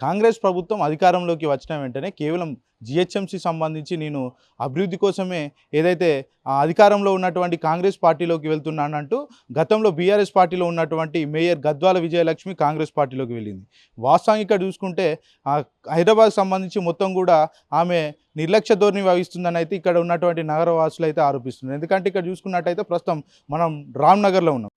కాంగ్రెస్ ప్రభుత్వం అధికారంలోకి వచ్చిన వెంటనే కేవలం జిహెచ్ఎంసీ సంబంధించి నేను అభివృద్ధి కోసమే ఏదైతే ఆ అధికారంలో ఉన్నటువంటి కాంగ్రెస్ పార్టీలోకి వెళ్తున్నానంటూ గతంలో బీఆర్ఎస్ పార్టీలో ఉన్నటువంటి మేయర్ గద్వాల విజయలక్ష్మి కాంగ్రెస్ పార్టీలోకి వెళ్ళింది. వాస్తవంగా ఇక్కడ చూసుకుంటే హైదరాబాద్ సంబంధించి మొత్తం కూడా ఆమె నిర్లక్ష్య ధోరణి వహిస్తుందని అయితే ఇక్కడ ఉన్నటువంటి నగరవాసులు అయితే ఆరోపిస్తున్నారు. ఎందుకంటే ఇక్కడ చూసుకున్నట్టయితే ప్రస్తుతం మనం రామ్నగర్లో ఉన్నాం.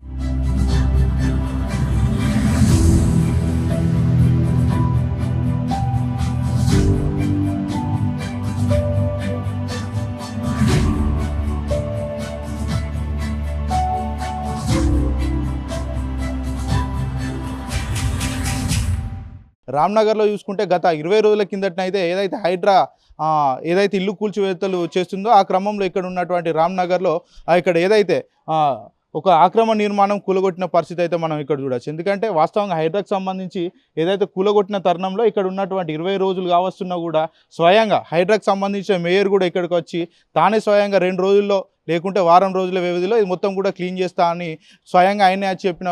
రామ్నగర్లో చూసుకుంటే గత ఇరవై రోజుల కిందటనైతే ఏదైతే హైడ్రా ఏదైతే ఇల్లు కూల్చివేతలు చేస్తుందో ఆ క్రమంలో ఇక్కడ ఉన్నటువంటి రామ్నగర్లో ఇక్కడ ఏదైతే ఒక ఆక్రమణ నిర్మాణం కూలగొట్టిన పరిస్థితి అయితే మనం ఇక్కడ చూడొచ్చు. ఎందుకంటే వాస్తవంగా హైడ్రాకు సంబంధించి ఏదైతే కూలగొట్టిన తరుణంలో ఇక్కడ ఉన్నటువంటి ఇరవై రోజులు కావస్తున్నా కూడా స్వయంగా హైడ్రాకు సంబంధించిన మేయర్ కూడా ఇక్కడికి వచ్చి తానే స్వయంగా రెండు రోజుల్లో లేకుంటే వారం రోజుల వ్యవధిలో ఇది మొత్తం కూడా క్లీన్ చేస్తా అని స్వయంగా ఆయనే చెప్పిన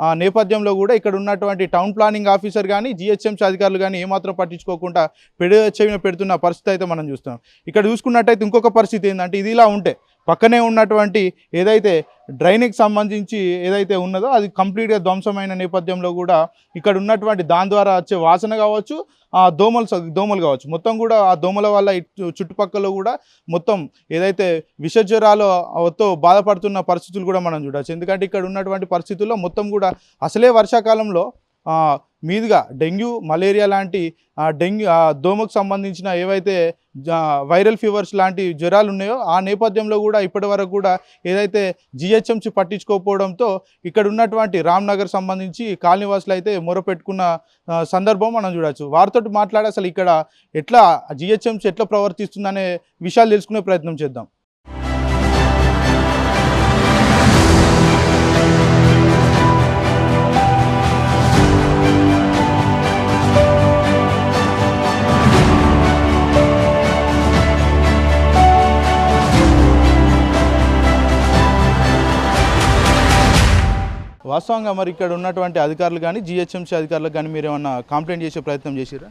ఆ, నేపథ్యంలో కూడా ఇక్కడ ఉన్నటువంటి టౌన్ ప్లానింగ్ ఆఫీసర్ కానీ జిహెచ్ఎంసీ అధికారులు కానీ ఏమాత్రం పట్టించుకోకుండా పెడు చెవిన పెడుతున్న పరిస్థితి అయితే మనం చూస్తాం ఇక్కడ చూసుకున్నట్టయితే ఇంకొక పరిస్థితి ఏంటంటే ఇది ఇలా ఉంటే పక్కనే ఉన్నటువంటి ఏదైతే డ్రైనేజ్ సంబంధించి ఏదైతే ఉన్నదో అది కంప్లీట్గా ధ్వంసమైన నేపథ్యంలో కూడా ఇక్కడ ఉన్నటువంటి దాని ద్వారా వచ్చే వాసన కావచ్చు ఆ దోమలు దోమలు కావచ్చు. మొత్తం కూడా ఆ దోమల వల్ల చుట్టుపక్కల కూడా మొత్తం ఏదైతే విషజ్వరాలతో బాధపడుతున్న పరిస్థితులు కూడా మనం చూడవచ్చు ఎందుకంటే ఇక్కడ ఉన్నటువంటి పరిస్థితుల్లో మొత్తం కూడా అసలే వర్షాకాలంలో మీదుగా డెంగ్యూ మలేరియా లాంటి డెంగ్యూ దోమకు సంబంధించిన ఏవైతే జా- వైరల్ ఫీవర్స్ లాంటి జ్వరాలు ఉన్నాయో ఆ నేపథ్యంలో కూడా ఇప్పటి వరకు కూడా ఏదైతే జిహెచ్ఎంసి పట్టించుకోకపోవడంతో ఇక్కడ ఉన్నటువంటి రామ్నగర్ సంబంధించి కాలనీవాసులు అయితే మొరపెట్టుకున్న సందర్భం మనం చూడవచ్చు వారితో మాట్లాడి అసలు ఇక్కడ ఎట్లా జిహెచ్ఎంసి ఎట్లా ప్రవర్తిస్తుందనే విషయాలు తెలుసుకునే ప్రయత్నం చేద్దాం. వాస్తవంగా మరి ఇక్కడ ఉన్నటువంటి అధికారులు కానీ జిహెచ్ఎంసీ అధికారులకు కానీ మీరు ఏమన్నా కంప్లైంట్ చేసే ప్రయత్నం చేసిరా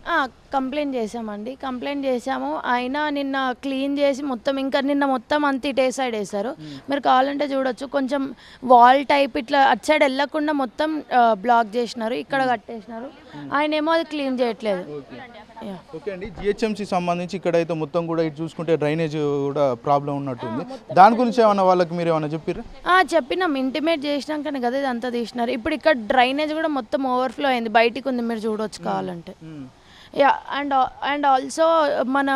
కంప్లైంట్ చేసామండి కంప్లైంట్ చేసాము అయినా నిన్న క్లీన్ చేసి మొత్తం ఇంకా నిన్న మొత్తం అంత ఇటే సైడ్ వేశారు. మీరు కావాలంటే చూడొచ్చు. కొంచెం వాల్ టైప్ ఇట్లా అటు సైడ్ వెళ్ళకుండా మొత్తం బ్లాక్ చేసినారు. ఇక్కడ కట్టేసినారు. ఆయన ఏమో అది క్లీన్ చేయట్లేదు. ఓకే అండి. జిహెచ్ఎంసీ సంబంధించి ఇక్కడైతే మొత్తం కూడా ఇటు చూసుకుంటే డ్రైనేజ్ కూడా ప్రాబ్లం ఉన్నట్టుంది. దాని గురించి ఏమన్నా వాళ్ళకి మీరు ఏమన్నా చెప్పారా ఆ, చెప్పినాం. ఇంటిమేట్ చేసినాకనే కదా ఇదంతా తీసినారు. ఇప్పుడు ఇక్కడ డ్రైనేజ్ కూడా మొత్తం ఓవర్ఫ్లో అయింది. బయటికి ఉంది. మీరు చూడొచ్చు కావాలంటే. యా అండ్ అండ్ ఆల్సో మన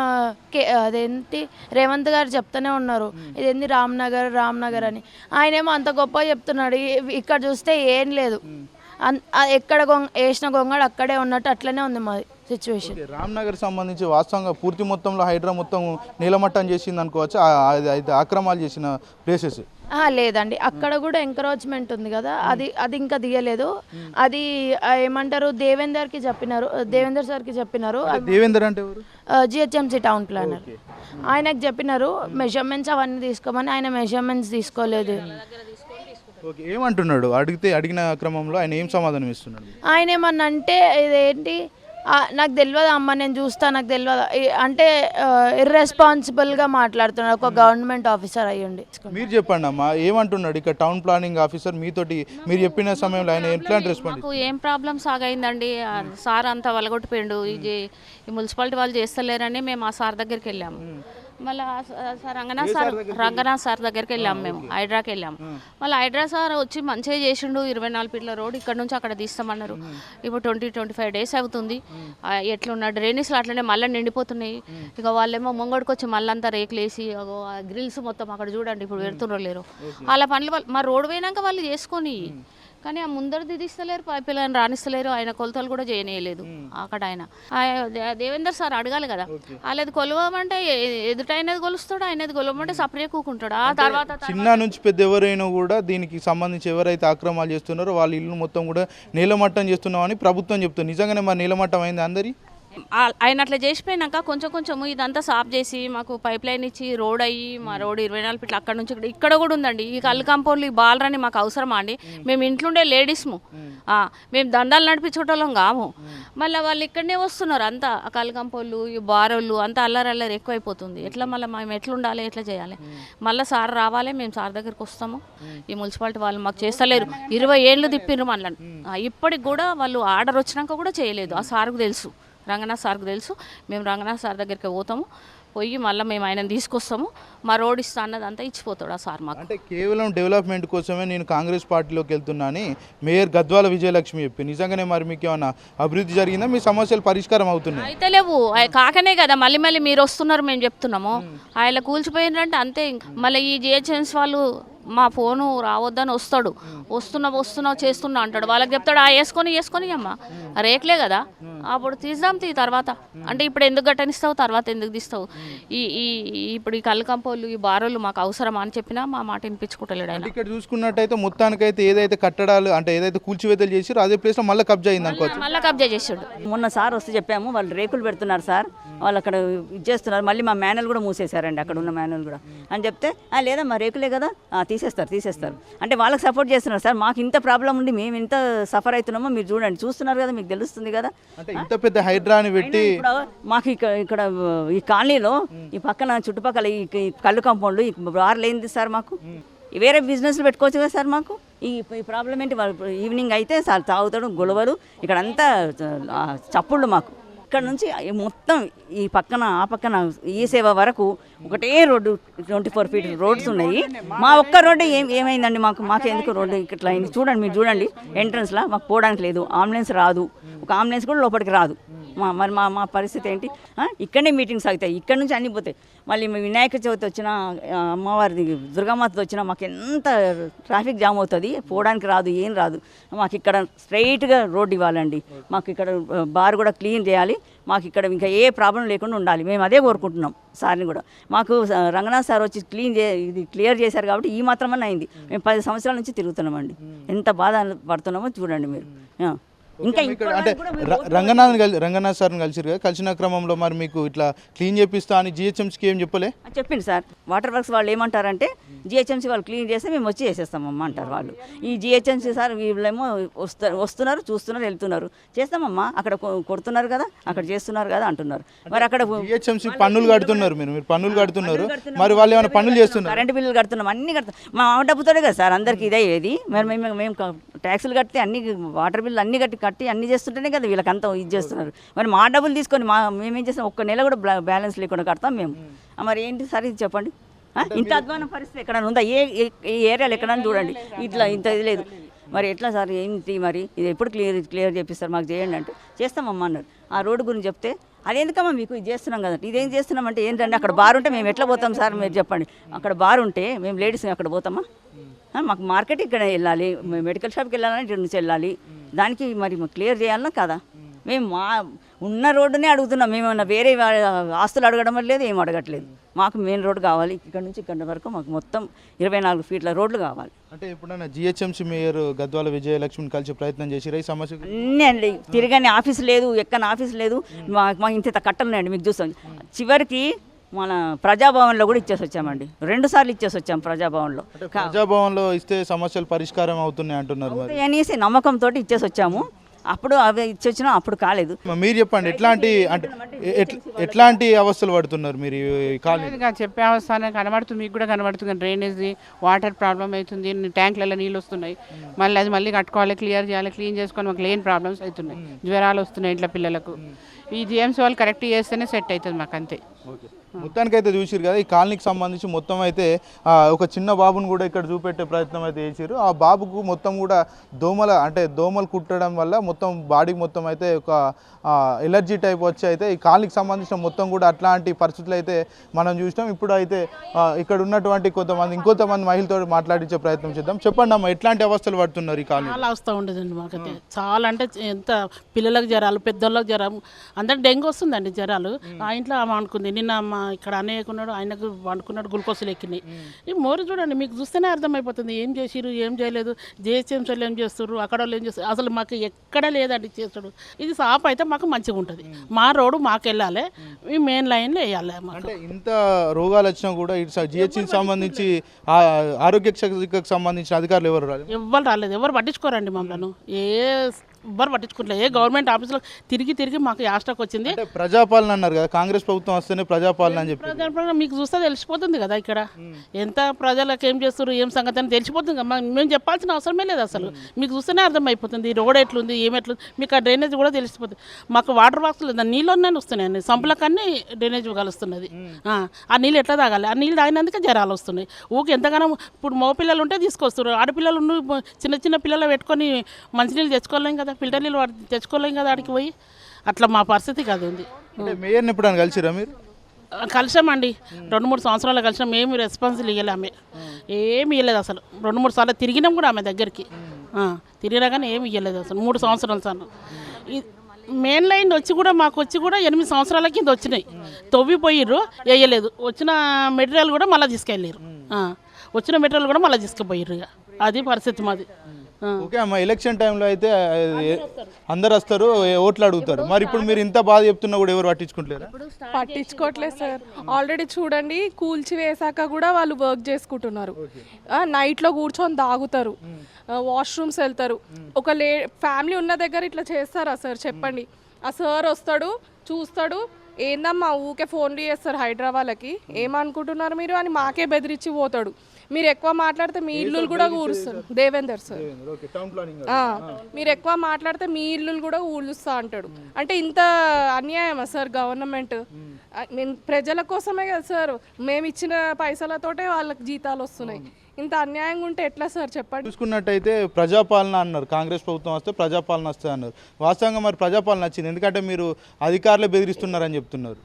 కే అదేంటి రేవంత్ గారు చెప్తూనే ఉన్నారు. ఇదేంది రామ్నగర్ రామ్నగర్ అని. ఆయనేమో అంత గొప్ప చెప్తున్నాడు. ఇక్కడ చూస్తే ఏం లేదు. ఎక్కడ గొంగ వేసిన గొంగడు అక్కడే ఉన్నట్టు అట్లనే ఉంది మాది. సిచ్యువేషన్ రామ్నగర్ సంబంధించి వాస్తవంగా పూర్తి మొత్తంలో హైడ్రా మొత్తం నీలమట్టం చేసింది అనుకోవచ్చు? అది అయితే ఆక్రమాలు చేసిన ప్లేసెస్ లేదండి. అక్కడ కూడా ఎంకరేజ్మెంట్ ఉంది కదా. అది అది ఇంకా తీయలేదు అది ఏమంటారు? దేవేందర్కి చెప్పినారు. దేవేందర్ సార్కి చెప్పినారు. దేవేందర్ అంటే జిహెచ్ఎంసీ టౌన్ ప్లానర్ ఆయనకు చెప్పినారు మెజర్మెంట్స్ అవన్నీ తీసుకోమని ఆయన మెజర్మెంట్స్ తీసుకోలేదు. ఓకే ఏమంటున్నాడు? అడిగితే అడిగిన క్రమంలో ఆయన ఏం సమాధానం ఇస్తున్నాడు? ఆయన ఏమన్నా అంటే ఇదేంటి? నాకు తెలియదు అమ్మ నేను చూస్తా నాకు తెలియదు అంటే ఇర్రెస్పాన్సిబుల్గా మాట్లాడుతున్నాడు. ఒక గవర్నమెంట్ ఆఫీసర్ అయ్యండి మీరు చెప్పండి అమ్మా ఏమంటున్నాడు? ఇక్కడ టౌన్ ప్లానింగ్ ఆఫీసర్ మీతోటి మీరు చెప్పిన సమయంలో ఆయన ఎట్లాంటి రెస్పాండ్ మాకు ఏం ప్రాబ్లం సాగైందండి ఆ సార్ అంతా వలగొట్టిపోయిండు. ఇది ఈ మున్సిపాలిటీ వాళ్ళు చేస్తలేరని మేము ఆ సార్ దగ్గరికి వెళ్ళాము. మళ్ళీ రంగనాథ్ సార్ రంగనాథ్ సార్ దగ్గరికి వెళ్ళాము మేము హైడ్రాకి వెళ్ళాము మళ్ళీ హైడ్రా సార్ వచ్చి మంచిగా చేసిండు ఇరవై నాలుగు ఫీట్ల రోడ్ ఇక్కడ నుంచి అక్కడ తీస్తామన్నారు. ఇప్పుడు ట్వంటీ ట్వంటీ ఫైవ్ డేస్ అవుతుంది. ఎట్లున్న డ్రైనేజ్లు అట్లనే మళ్ళీ నిండిపోతున్నాయి. ఇక వాళ్ళేమో ముంగడికి వచ్చి మళ్ళీ అంతా రేకులు వేసి గ్రిల్స్ మొత్తం అక్కడ చూడండి ఇప్పుడు పెడుతున్నారు లేరు. వాళ్ళ పనులు వాళ్ళు మా రోడ్ పోయినాక వాళ్ళు చేసుకొని కానీ ఆ ముందర దిదిస్తలేరు పైపిల్లని రాణిస్తలేరు ఆయన కొలతలు కూడా చేయనేయలేదు అక్కడ ఆయన దేవేందర్ సార్ అడగాలి కదా. వాళ్ళది కొలవమంటే ఎదుటైనది కొలుస్తాడు ఆయనది కొలవమంటే సపరేట్ కూకుంటాడు. ఆ తర్వాత చిన్న నుంచి పెద్ద ఎవరైనా కూడా దీనికి సంబంధించి ఎవరైతే ఆక్రమాలు చేస్తున్నారో వాళ్ళ ఇల్లు మొత్తం కూడా నీలమట్టం చేస్తున్నామని ప్రభుత్వం చెప్తుంది. నిజంగానే మరి నీలమట్టం అయింది అందరి ఆయన అట్లా చేసిపోయినాక కొంచెం కొంచెం ఇదంతా సాఫ్ చేసి మాకు పైప్ లైన్ ఇచ్చి రోడ్ అయ్యి మా రోడ్ ఇరవై నాలుగు ఫీట్లు అక్కడ నుంచి ఇక్కడ ఇక్కడ కూడా ఉందండి. ఈ కళ్ళు కాంపౌండ్లు ఈ బాలరని మాకు అవసరమా అండి? మేము. ఇంట్లోండే లేడీస్ము. ఆ, మేము దండాలు నడిపించుకోవటం కాము. మళ్ళీ వాళ్ళు ఇక్కడనే వస్తున్నారు అంతా. ఆ కళ్ళు కాంపౌండ్లు ఈ బారోళ్ళు అంతా అల్లరి అల్లరి ఎక్కువైపోతుంది. ఎట్లా మళ్ళీ మేము ఎట్లా ఉండాలి ఎట్లా చేయాలి? మళ్ళీ సార్ రావాలి మేము సార్ దగ్గరికి వస్తాము. ఈ మున్సిపాలిటీ వాళ్ళు మాకు చేస్తలేరు. ఇరవై ఏళ్ళు తిప్పిర్రు మళ్ళీ. ఇప్పటికి కూడా వాళ్ళు ఆర్డర్ వచ్చినాక కూడా చేయలేదు. ఆ సార్కు తెలుసు. రంగనాథ్ సార్కు తెలుసు. మేము రంగనాథ్ సార్ దగ్గరికి పోతాము. పోయి మళ్ళీ మేము ఆయనను తీసుకొస్తాము. మా రోడ్ ఇస్తా అన్నదంతా ఇచ్చిపోతాడు ఆ సార్ మాకు. అంటే కేవలం డెవలప్మెంట్ కోసమే నేను కాంగ్రెస్ పార్టీలోకి వెళ్తున్నా అని మేయర్ గద్వాల విజయలక్ష్మి చెప్పి. నిజంగానే మరి మీకు ఏమైనా అభివృద్ధి జరిగిందా? మీ సమస్యలు పరిష్కారం అవుతున్నాయి. అయితే లేవు. కాకనే కదా. మళ్ళీ మళ్ళీ మీరు వస్తున్నారు మేము చెప్తున్నాము. ఆయన కూల్చిపోయినారంటే అంతే ఇంకా. మళ్ళీ ఈ జిహెచ్ఎన్స్ వాళ్ళు మా ఫోను రావద్దని వస్తాడు. వస్తున్నా వస్తున్నా చేస్తున్నా అంటాడు. వాళ్ళకి చెప్తాడు ఆ వేసుకొని వేసుకొని అమ్మ. రేట్లే కదా. అప్పుడు తీద్దాం తీ తర్వాత. అంటే ఇప్పుడు ఎందుకు గట్టనిస్తావు? తర్వాత ఎందుకు తీస్తావు? ఈ ఈ ఇప్పుడు ఈ కళ్ళు కంపోళ్ళు ఈ బారోళ్ళు మాకు అవసరమా అని చెప్పినా మా మాట వినిపించుకుంటలేడు ఆయన. ఇక్కడ చూసుకున్నట్టయితే మొత్తానికైతే ఏదైతే కట్టడాలు అంటే ఏదైతే కూల్చివేతలు చేసిరో అదే ప్లేస్లో మళ్ళీ కబ్జా అయింది అనుకోవచ్చు. మళ్ళీ కబ్జా చేసాడు మొన్న సార్ వస్తే చెప్పాము వాళ్ళు రేకులు పెడుతున్నారు సార్. వాళ్ళు అక్కడ ఇది చేస్తున్నారు. మళ్ళీ మా మేనల్ కూడా మూసేశారండి అక్కడ ఉన్న మేనల్ కూడా. అని చెప్తే "ఆ, లేదా మా రేకులే కదా. "ఆ, తీసేస్తారు తీసేస్తారు. అంటే వాళ్ళకి సపోర్ట్ చేస్తున్నారు. సార్ మాకు ఇంత ప్రాబ్లం ఉండి మేము ఇంత సఫర్ అవుతున్నామో మీరు చూడండి. చూస్తున్నారు కదా మీకు తెలుస్తుంది కదా. ఇంత పెద్ద హైడ్రాని పెట్టి మాకు ఇక్కడ ఇక్కడ ఈ కాలనీలో ఈ పక్కన చుట్టుపక్కల ఈ కళ్ళు కాంపౌండ్ ఈ లేనిది సార్ మాకు. వేరే బిజినెస్లు పెట్టుకోవచ్చు కదా సార్ మాకు. ఈ ఈ ప్రాబ్లం ఏంటి? వాళ్ళు ఈవినింగ్ అయితే సార్ తాగుతాడు గొడవలు ఇక్కడ అంతా ఆ, చప్పుళ్ళు మాకు. ఇక్కడ నుంచి మొత్తం ఈ పక్కన ఆ పక్కన ఈ సేవ వరకు ఒకటే road twenty four feet roads ఉన్నాయి. మా ఒక్క రోడ్డు ఏం ఏమైందండి? మాకు మాకు ఎందుకు రోడ్డు ఇట్లా అయింది? చూడండి మీరు చూడండి ఎంట్రన్స్లో మాకు పోవడానికి లేదు. అంబులెన్స్ రాదు. ఒక అంబులెన్స్ కూడా లోపలికి రాదు. మా మరి మా మా పరిస్థితి ఏంటి? ఇక్కడనే మీటింగ్స్ అవుతాయి ఇక్కడ నుంచి అన్ని పోతాయి. మళ్ళీ వినాయక చవితి వచ్చిన అమ్మవారిది దుర్గామాత వచ్చినా మాకు ఎంత ట్రాఫిక్ జామ్ అవుతుంది. పోవడానికి రాదు ఏం రాదు. మాకు ఇక్కడ స్ట్రైట్గా రోడ్ ఇవ్వాలండి. మాకు ఇక్కడ బార్ కూడా క్లీన్ చేయాలి. మాకు ఇక్కడ ఇంకా ఏ ప్రాబ్లం లేకుండా ఉండాలి. మేము అదే కోరుకుంటున్నాం సార్ని కూడా. మాకు రంగనాథ్ సార్ వచ్చి క్లీన్ చే ఇది క్లియర్ చేశారు కాబట్టి ఈ మాత్రమన్నా అయింది. మేము పది సంవత్సరాల నుంచి తిరుగుతున్నామండి. ఎంత బాధ పడుతున్నామో చూడండి మీరు. ఇంకా ఇక్కడ అంటే రంగనాథ్ రంగనాథ్ సార్ని కలిసిరు కదా? కలిసిన క్రమంలో మరి మీకు ఇట్లా క్లీన్ చేపిస్తా అని జిహెచ్ఎంసీకి ఏం చెప్పలే? చెప్పింది సార్. వాటర్ వర్క్స్ వాళ్ళు ఏమంటారంటే జిహెచ్ఎంసీ వాళ్ళు క్లీన్ చేస్తే మేము వచ్చి చేసేస్తామమ్మా అంటారు వాళ్ళు. ఈ జిహెచ్ఎంసీ సార్ వీళ్ళేమో వస్తారు వస్తున్నారు చూస్తున్నారు వెళ్తున్నారు. చేస్తామమ్మా అక్కడ కొడుతున్నారు కదా అక్కడ చేస్తున్నారు కదా అంటున్నారు. మరి అక్కడ జిహెచ్ఎంసీ పన్నులు కడుతున్నారు మీరు మీరు పన్నులు కడుతున్నారు. మరి వాళ్ళు ఏమైనా పన్నులు చేస్తున్నారు? కరెంట్ బిల్లులు కడుతున్నాం అన్ని కడుతున్నాం. మా డబ్బుతోనే కదా సార్ అందరికి ఇదే ఏది? మరి మేము మేము ట్యాక్సులు కడితే అన్ని వాటర్ బిల్లు అన్ని కట్టి కట్టి అన్ని చేస్తుంటేనే కదా వీళ్ళకి అంతా ఇది చేస్తున్నారు. మరి మా డబ్బులు తీసుకొని మా మేమేం చేస్తాం? ఒక్క నెల కూడా బ్లా- బ్యాలెన్స్ లేకుండా కడతాం మేము. మరి ఏంటి సార్ ఇది చెప్పండి? ఇంత అధ్వాన పరిస్థితి ఎక్కడ ఉందా? ఏ ఏరియాలో ఎక్కడైనా చూడండి. ఇట్లా ఇంత ఇది లేదు. మరి ఎట్లా సార్ ఏంటి మరి? ఇది ఎప్పుడు క్లియర్ క్లియర్ చేపిస్తారు మాకు చేయండి అంటే. చేస్తామమ్మా అన్నారు. ఆ రోడ్డు గురించి చెప్తే అదేందుకమ్మా మీకు ఇది చేస్తున్నాం కదా? ఇదేం చేస్తున్నామంటే ఏంటంటే అక్కడ బార్ ఉంటే మేము ఎట్లా పోతాం సార్? మీరు చెప్పండి. అక్కడ బార్ ఉంటే మేము లేడీస్ అక్కడ పోతామా? మాకు మార్కెట్ ఇక్కడ వెళ్ళాలి మెడికల్ షాప్కి వెళ్ళాలని ఇటు నుంచి వెళ్ళాలి. దానికి మరి మాకు క్లియర్ చేయాలన్నా కదా. మేము మా ఉన్న రోడ్డునే అడుగుతున్నాం. మేము ఏమన్నా వేరే ఆస్తులు అడగడం లేదు ఏం అడగట్లేదు. మాకు మెయిన్ రోడ్ కావాలి. ఇక్కడ నుంచి ఇక్కడ వరకు మాకు మొత్తం ఇరవై నాలుగు ఫీట్ల రోడ్లు కావాలి. అంటే ఎప్పుడైనా జిహెచ్ఎంసీ మేయర్ గద్వాల విజయలక్ష్మిని కలిసి ప్రయత్నం చేసిరా ఈ సమస్య అన్నీ అండి. తిరగని ఆఫీస్ లేదు ఎక్కని ఆఫీస్ లేదు. మా మాకు ఇంత కట్టలున్నాయండి మీకు చూస్తాం. చివరికి మన ప్రజాభవన్లో కూడా ఇచ్చేసి వచ్చామండి. రెండు సార్లు ఇచ్చేసి వచ్చాం ప్రజాభవన్లో. ప్రజాభవన్లో ఇస్తే సమస్యలు పరిష్కారం అవుతున్నాయి అంటున్నారు అనేసి నమ్మకంతో ఇచ్చేసి వచ్చాము. అప్పుడు అవి ఇచ్చి వచ్చినా అప్పుడు కాలేదు. మరి చెప్పండి ఎట్లాంటి అంటే ఎట్ల- ఎట్లాంటి అవస్థలు పడుతున్నారు మీరు చెప్పే అవస్థానం కనబడుతుంది మీకు కూడా కనబడుతుంది. డ్రైనేజ్ వాటర్ ప్రాబ్లం అవుతుంది ట్యాంకులలో నీళ్ళు వస్తున్నాయి. మళ్ళీ అది మళ్ళీ కట్టుకోవాలి క్లియర్ చేయాలి క్లీన్ చేసుకొని మాకు లేని ప్రాబ్లమ్స్ అవుతున్నాయి. జ్వరాలు వస్తున్నాయి ఇంట్లో పిల్లలకు. ఈ జిఎంసీ వాళ్ళు కరెక్ట్ చేస్తేనే సెట్ అవుతుంది మాకు అంతే మొత్తానికైతే చూసిరు కదా ఈ కాలనీకి సంబంధించి మొత్తం అయితే ఒక చిన్న బాబుని కూడా ఇక్కడ చూపెట్టే ప్రయత్నం అయితే చేసిరు ఆ బాబుకు మొత్తం కూడా దోమల అంటే దోమలు కుట్టడం వల్ల మొత్తం బాడీకి మొత్తం అయితే ఒక ఎలర్జీ టైప్ వచ్చి అయితే ఈ కాలనీకి సంబంధించిన మొత్తం కూడా అట్లాంటి పరిస్థితులు అయితే మనం చూసినాం. ఇప్పుడు అయితే ఇక్కడ ఉన్నటువంటి కొంతమంది ఇంకొంతమంది మహిళతో మాట్లాడించే ప్రయత్నం చేద్దాం. చెప్పండి అమ్మ ఎట్లాంటి అవస్థలు పడుతున్నారు ఈ కాలనీ చాలా వస్తూ ఉండేదండి మాకైతే. చాలా అంటే ఎంత పిల్లలకు జ్వరాలు పెద్దోళ్ళకి జ్వరం అందరికి డెంగ్యూ వస్తుందండి జ్వరాలు. ఆ ఇంట్లో ఆమె అనుకుంది నిన్న మా ఇక్కడ అనేకున్నాడు ఆయనకు వండుకున్నాడు గ్లూకోజులు ఎక్కినాయి. ఈ మోరు చూడండి మీకు చూస్తేనే అర్థమైపోతుంది ఏం చేసిరు ఏం చేయలేదు జిహెచ్ఎంసీలు ఏం చేస్తారు అక్కడ వాళ్ళు ఏం చేస్తారు అసలు మాకు ఎక్కడ లేదండి చేసుడు ఇది సాప్ అయితే మాకు మంచిగా ఉంటుంది. మా రోడ్డు మాకు వెళ్ళాలి ఈ మెయిన్ లైన్లో వేయాలి అంటే ఇంత రోగాలు వచ్చినా కూడా ఇటు జిహెచ్కి సంబంధించి ఆ ఆరోగ్య శాఖకు సంబంధించిన అధికారులు ఎవరు రాలేదు? ఎవ్వరు రాలేదు. ఎవరు పట్టించుకోరండి మమ్మల్ని. ఏ ఎవ్వరు పట్టించుకోవట్లేదు ఏ గవర్నమెంట్ ఆఫీస్లో తిరిగి తిరిగి మాకు యాస్టాక్ వచ్చింది. అంటే ప్రజాపాలన అన్నారు కదా కాంగ్రెస్ ప్రభుత్వం వస్తేనే ప్రజాపాలన అని చెప్పి మీకు చూస్తే తెలిసిపోతుంది కదా ఇక్కడ. ఎంత ప్రజలకు ఏం చేస్తారు ఏం సంగతి అని తెలిసిపోతుంది కదా. మేము చెప్పాల్సిన అవసరమే లేదు అసలు. మీకు చూస్తేనే అర్థమైపోతుంది. ఈ రోడ్ ఎట్లుంది ఏమెట్లుంది మీకు ఆ డ్రైనేజ్ కూడా తెలిసిపోతుంది. మాకు వాటర్ బాక్స్ లేదు. నీళ్ళలోనే వస్తున్నాయండి సంపులకన్నీ డ్రైనేజ్ కలుస్తున్నది. ఆ, ఆ నీళ్ళు ఎట్లా తాగాలి? ఆ నీళ్ళు తాగినందుకే జ్వరాలు వస్తున్నాయి. ఊకి ఎంతగానో ఇప్పుడు మగ పిల్లలు ఉంటే తీసుకొస్తారు ఆడపిల్లలు చిన్న చిన్న పిల్లలు పెట్టుకొని మంచినీళ్ళు తెచ్చుకోలేం కదా. ఫిల్టర్ నీళ్ళు వాడి- తెచ్చుకోలేం కదా ఆడికి పోయి. అట్లా మా పరిస్థితి కాదు ఉంది. మేయర్ని ఎప్పుడైనా కలిసిరా మీరు? కలిసామండి. రెండు మూడు సంవత్సరాలు కలిసాం ఏమి రెస్పాన్సిబుల్ ఇవ్వలే ఆమె. ఏమి ఇవ్వలేదు అసలు. రెండు మూడు సార్లు తిరిగినాం కూడా ఆమె దగ్గరికి. తిరిగినా కానీ ఏమి ఇవ్వలేదు అసలు. మూడు సంవత్సరాలు సార్. మెయిన్ లైన్ వచ్చి కూడా మాకు వచ్చి కూడా ఎనిమిది సంవత్సరాల కింద వచ్చినాయి. తవ్విపోయిర్రు వేయలేదు వచ్చిన మెటీరియల్ కూడా మళ్ళీ తీసుకెళ్ళారు వచ్చిన మెటీరియల్ కూడా మళ్ళీ తీసుకుపోయిర్రు ఇక. అది పరిస్థితి మాది. ఓకే అమ్మ ఎలక్షన్ టైంలో అయితే అందరు వస్తారు. ఓట్లు అడుగుతారు. మరి ఇప్పుడు మీరు ఇంత బాధ చెప్తున్నా కూడా ఎవరు పట్టించుకుంటలేరా? పట్టించుకోవట్లేదు సార్. ఆల్రెడీ చూడండి కూల్చి వేసాక కూడా వాళ్ళు వర్క్ చేసుకుంటున్నారు. నైట్లో కూర్చొని తాగుతారు. వాష్రూమ్స్ వెళ్తారు. ఒక లే ఫ్యామిలీ ఉన్న దగ్గర ఇట్లా చేస్తారా సార్? చెప్పండి. ఆ సార్ వస్తాడు చూస్తాడు. ఏందమ్మా ఊకే ఫోన్లు చేస్తారు హైదరాబాద్కి ఏమనుకుంటున్నారు మీరు అని మాకే బెదిరించి పోతాడు. మీరు ఎక్కువ మాట్లాడితే మీ ఇల్లు కూడా కూరుస్తారు Devender. Sir. Okay town planning ఆ, మీరు ఎక్కువ మాట్లాడితే మీ ఇల్లులు కూడా ఊళ్ళుస్తా అంటాడు. అంటే ఇంత అన్యాయమా సార్ గవర్నమెంట్? ప్రజల కోసమే కదా సార్. మేము ఇచ్చిన పైసలతోటే వాళ్ళకి జీతాలు వస్తున్నాయి. ఇంత అన్యాయంగా ఉంటే ఎట్లా సార్ చెప్పండి? చూసుకున్నట్టయితే ప్రజాపాలన అన్నారు. కాంగ్రెస్ ప్రభుత్వం వస్తే ప్రజాపాలన వస్తుంది అన్నారు. వాస్తవంగా మరి ప్రజాపాలన వచ్చింది ఎందుకంటే మీరు అధికారులే బెదిరిస్తున్నారని చెప్తున్నారు.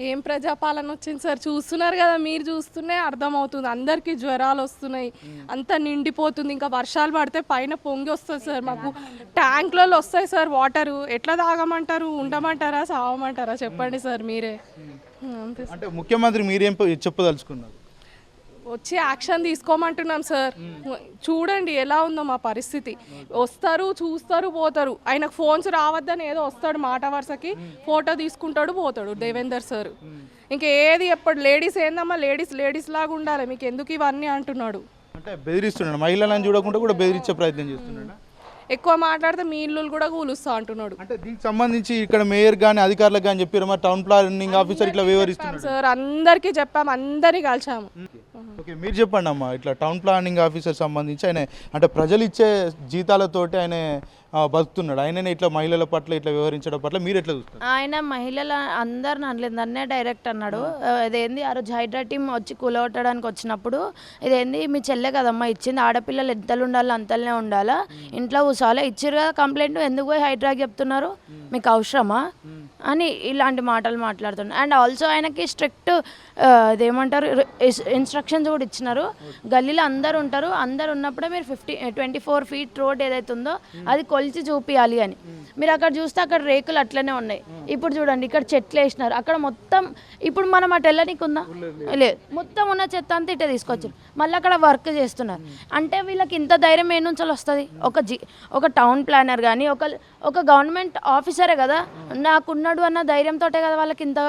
ఏం ప్రజాపాలన వచ్చింది సార్? చూస్తున్నారు కదా మీరు చూస్తూనే అర్థమవుతుంది. అందరికీ జ్వరాలు వస్తున్నాయి. అంతా నిండిపోతుంది. ఇంకా వర్షాలు పడితే పైన పొంగి వస్తుంది సార్ మాకు. ట్యాంక్లలో వస్తాయి సార్ వాటరు. ఎట్లా తాగమంటారు? ఉండమంటారా? సావమంటారా? చెప్పండి సార్ మీరే. అంతే అంటే ముఖ్యమంత్రి మీరేం చెప్పదలుచుకున్నారు? వచ్చి యాక్షన్ తీసుకోమంటున్నాం సార్. చూడండి ఎలా ఉందో మా పరిస్థితి. వస్తారు చూస్తారు పోతారు. ఆయనకు ఫోన్స్ రావద్దని ఏదో వస్తాడు మాట వరుసకి ఫోటో తీసుకుంటాడు పోతాడు దేవేందర్ సార్. ఇంకా ఏది ఎప్పుడు లేడీస్ ఏందమ్మా లేడీస్ లేడీస్ లాగా ఉండాలి. మీకు ఎందుకు ఇవన్నీ అంటున్నాడు. అంటే బెదిరిస్తున్నాడు. మహిళలను చూడకుండా కూడా బెదిరించే ప్రయత్నం చేస్తున్నాడు? ఎక్కువ మాట్లాడితే మీ ఇల్లు కూడా కూలుస్తా అంటున్నాడు. అంటే దీనికి సంబంధించి ఇక్కడ మేయర్ కానీ అధికారులకు కానీ చెప్పారు? మరి టౌన్ ప్లానింగ్ ఆఫీసర్ ఇట్లా వివరిస్తున్నాడు. సార్. అందరికీ చెప్పాము అందరినీ కలిసాము. ఓకే మీరు చెప్పండి అమ్మా ఇట్లా టౌన్ ప్లానింగ్ ఆఫీసర్ సంబంధించి ఆయన అంటే ప్రజలు ఇచ్చే జీతాలతోటి ఆయన బతుకుతున్నాడు. ఆయననే ఇట్లా మహిళల పట్ల ఇట్లా వ్యవహరించడం పట్ల మీరు ఎట్లా చూస్తారు? ఆయన మహిళల అందరిని అనలేదు నన్నే డైరెక్ట్ అన్నాడు. ఇదేంది ఆ రోజు హైడ్రా టీం వచ్చి కూలగొట్టడానికి వచ్చినప్పుడు ఇదేంది మీ చెల్లె కదమ్మా ఇచ్చింది ఆడపిల్లలు ఎంతలు ఉండాలో అంతలనే ఉండాలా? ఇంట్లో కూర్చోవాలి ఇచ్చిరు కదా కంప్లైంట్ ఎందుకు పోయి హైడ్రాకి చెప్తున్నారు? మీకు అవసరమా? అని ఇలాంటి మాటలు మాట్లాడుతున్నాడు అండ్ ఆల్సో ఆయనకి స్ట్రిక్ట్ ఇదేమంటారు ఇన్స్ట్రక్షన్స్ కూడా ఇచ్చినారు. గల్లీలో అందరు ఉంటారు. అందరు ఉన్నప్పుడే మీరు fifty twenty four feet road ఏదైతే ఉందో అది కొలిచి చూపించాలి అని. మీరు అక్కడ చూస్తే అక్కడ రేకులు అట్లనే ఉన్నాయి. ఇప్పుడు చూడండి ఇక్కడ చెట్లు వేసినారు. అక్కడ మొత్తం ఇప్పుడు మనం అటు వెళ్ళనీకి ఉందా? లేదు. మొత్తం ఉన్న చెత్త అంతా ఇటే తీసుకొచ్చారు. మళ్ళీ అక్కడ వర్క్ చేస్తున్నారు. అంటే వీళ్ళకి ఇంత ధైర్యం ఏ నుంచి వస్తుంది? ఒక జీ ఒక టౌన్ ప్లానర్ కానీ ఒక ఒక గవర్నమెంట్ ఆఫీసరే కదా. నాకున్నాడు అన్న ధైర్యంతోటే కదా వాళ్ళకి ఇంత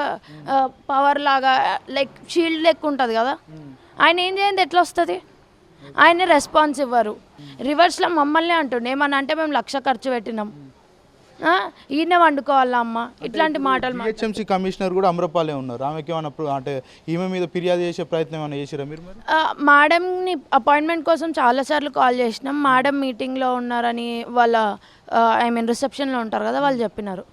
పవర్ లాగా లైక్ షీల్డ్ లెక్క ఉంటుంది కదా. ఆయన ఏం చేయండి ఎట్లా వస్తుంది? ఆయన రెస్పాన్స్ ఇవ్వరు. రివర్స్లో మమ్మల్ని అంటుండే. ఏమన్నా అంటే మేము లక్ష ఖర్చు పెట్టినాం. ఈయనే వండుకోవాలా అమ్మ? ఇట్లాంటి మాటలు జిహెచ్ఎంసీ కమిషనర్ కూడా అమరపాలే ఉన్నారు. ఆమెకి ఏమైనా అంటే ఈమె మీద ఫిర్యాదు చేసే ప్రయత్నం ఏమైనా చేసిరా మీరు మేడంని అపాయింట్మెంట్ కోసం చాలాసార్లు కాల్ చేసినాం. మేడం మీటింగ్లో ఉన్నారని వాళ్ళ ఐ మీన్ రిసెప్షన్లో ఉంటారు కదా వాళ్ళు చెప్పినారు.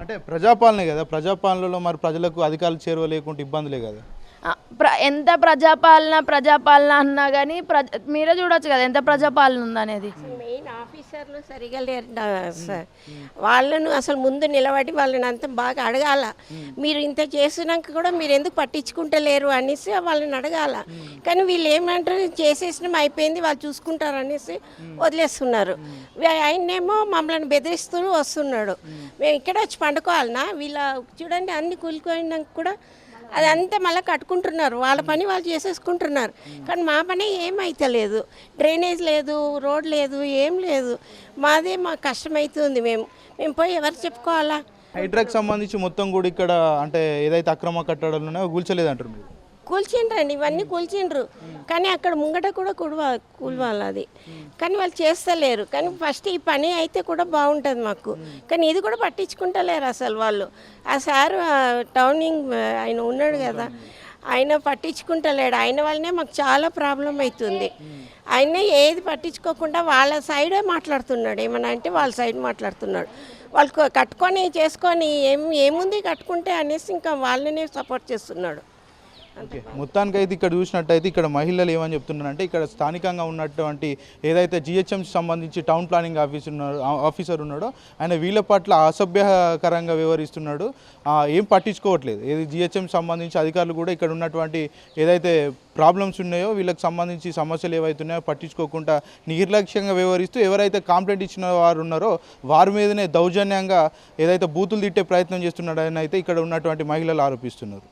అంటే ప్రజాపాలనే కదా ప్రజాపాలనలో మరి ప్రజలకు అధికారులు చేరువ లేకుంటే ఇబ్బందులే కదా. ప్ర ఎంత ప్రజాపాలన ప్రజాపాలన అన్నా కానీ ప్రజ మీరే చూడొచ్చు కదా ఎంత ప్రజాపాలన ఉందనేది. మెయిన్ ఆఫీసర్లు సరిగా లేరు. సార్ వాళ్ళను అసలు ముందు నిలబడి వాళ్ళని అంత బాగా అడగాల. మీరు ఇంత చేసినాక కూడా మీరు ఎందుకు పట్టించుకుంటలేరు అనేసి వాళ్ళని అడగాల. కానీ వీళ్ళు ఏమంటారు చేసేసినాం అయిపోయింది వాళ్ళు చూసుకుంటారు అనేసి వదిలేస్తున్నారు. ఆయన్నేమో మమ్మల్ని బెదిరిస్తూ వస్తున్నాడు. మేము ఇక్కడ వచ్చి పండుకోవాలనా? వీళ్ళ చూడండి అన్ని కూలిపోయినాక కూడా అదంతా మళ్ళీ కట్టుకుంటున్నారు. వాళ్ళ పని వాళ్ళు చేసేసుకుంటున్నారు. కానీ మా పని ఏమైతలేదు డ్రైనేజ్ లేదు రోడ్ లేదు ఏం లేదు. మాదే మాకు కష్టమవుతుంది మేము. మేము పోయి ఎవరు చెప్పుకోవాలా? హైడ్రాకి సంబంధించి మొత్తం కూడా ఇక్కడ అంటే ఏదైతే అక్రమ కట్టడాలు ఉన్నాయో కూల్చలేదు అంటారు మీరు? కూల్చిండ్రండి ఇవన్నీ కూల్చిండ్రు. కానీ అక్కడ ముంగట కూడా కుడవా కూలవాలి అది కానీ వాళ్ళు చేస్తలేరు. కానీ ఫస్ట్ ఈ పని అయితే కూడా బాగుంటుంది మాకు. కానీ ఇది కూడా పట్టించుకుంటలేరు అసలు వాళ్ళు. ఆ సార్ టౌనింగ్ ఆయన ఉన్నాడు కదా ఆయన పట్టించుకుంటలేడు. ఆయన వల్లనే మాకు చాలా ప్రాబ్లం అవుతుంది ఆయన ఏది పట్టించుకోకుండా వాళ్ళ సైడే మాట్లాడుతున్నాడు. ఏమన్నా అంటే వాళ్ళ సైడ్ మాట్లాడుతున్నాడు. వాళ్ళు కట్టుకొని చేసుకొని ఏం ఏముంది కట్టుకుంటే అనేసి ఇంకా వాళ్ళనే సపోర్ట్ చేస్తున్నాడు. ఓకే. మొత్తానికి అయితే ఇక్కడ చూసినట్టయితే ఇక్కడ మహిళలు ఏమని చెప్తున్నారంటే ఇక్కడ స్థానికంగా ఉన్నటువంటి ఏదైతే జిహెచ్ఎంసి సంబంధించి టౌన్ ప్లానింగ్ ఆఫీసర్ ఉన్నాడు ఆఫీసర్ ఉన్నాడో ఆయన వీళ్ళ పట్ల అసభ్యకరంగా వ్యవహరిస్తున్నాడు. ఏం పట్టించుకోవట్లేదు. ఏది జిహెచ్ఎం సంబంధించి అధికారులు కూడా ఇక్కడ ఉన్నటువంటి ఏదైతే ప్రాబ్లమ్స్ ఉన్నాయో వీళ్ళకి సంబంధించి సమస్యలు ఏవైతున్నాయో పట్టించుకోకుండా నిర్లక్ష్యంగా వ్యవహరిస్తూ ఎవరైతే కంప్లైంట్ ఇచ్చిన వారు ఉన్నారో వారి మీదనే దౌర్జన్యంగా ఏదైతే బూతులు తిట్టే ప్రయత్నం చేస్తున్నాడని అయితే ఇక్కడ ఉన్నటువంటి మహిళలు ఆరోపిస్తున్నారు.